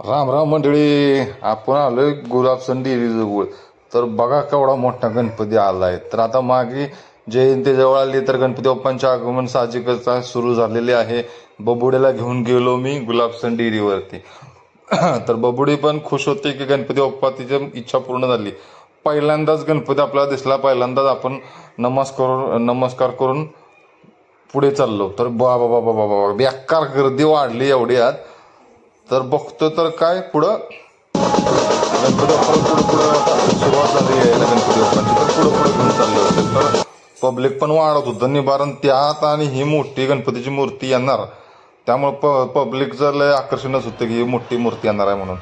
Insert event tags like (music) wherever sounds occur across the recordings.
राम राम मंडळी आपण आलोय गुलाबसन डेअरी जवळ तर बघा केवढा मोठा गणपती आला आहे तर आता मागे जयंती जवळ आली तर गणपती बाप्पांचे आगमन साहजिकच सुरू झालेले आहे. बबुड्याला घेऊन गेलो मी गुलाबसन डेअरीवरती (clears throat) तर बबुडी पण खुश होते की गणपती बाप्पा तिची इच्छा पूर्ण झाली. पहिल्यांदाच गणपती आपल्याला दिसला. पहिल्यांदाच आपण नमस्कार नमस्कार करून पुढे चाललो. तर बाबा बाबा बाबा बाबा बेकार गर्दी वाढली आत तर बघतो तर काय पुढं. गणपती बाप्पाला पुढं पुढं सुरुवात झाली आहे गणपती म्हणजे बाप्पांची तर पुढं पुढं घेऊन चालले होते. तर पब्लिक पण वाढत होतं. निवारण त्यात आणि ही मोठी गणपतीची मूर्ती येणार. त्यामुळे प जर लय आकर्षणच होतं की ही मोठी मूर्ती येणार आहे म्हणून.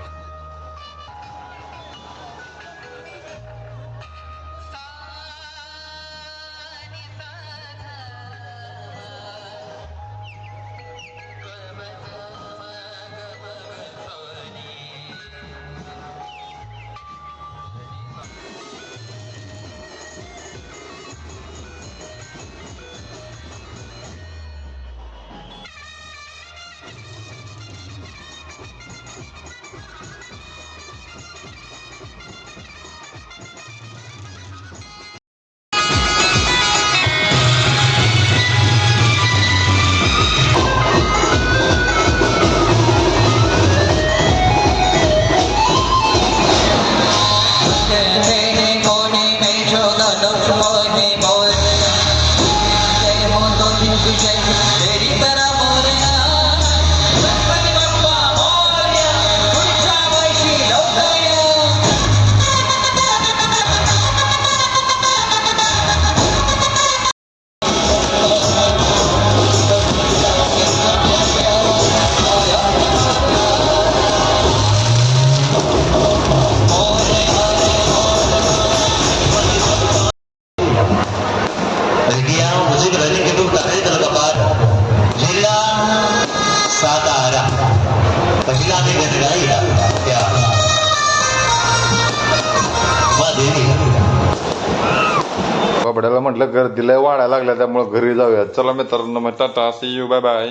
baby boy. Take him on, don't you be पहिला आणि गणगाईला त्या बाबड्याला म्हटलं गर्दीला वाढायला लागल्या त्यामुळे घरी जाऊया. चला मित्रांनो मग tata see you bye bye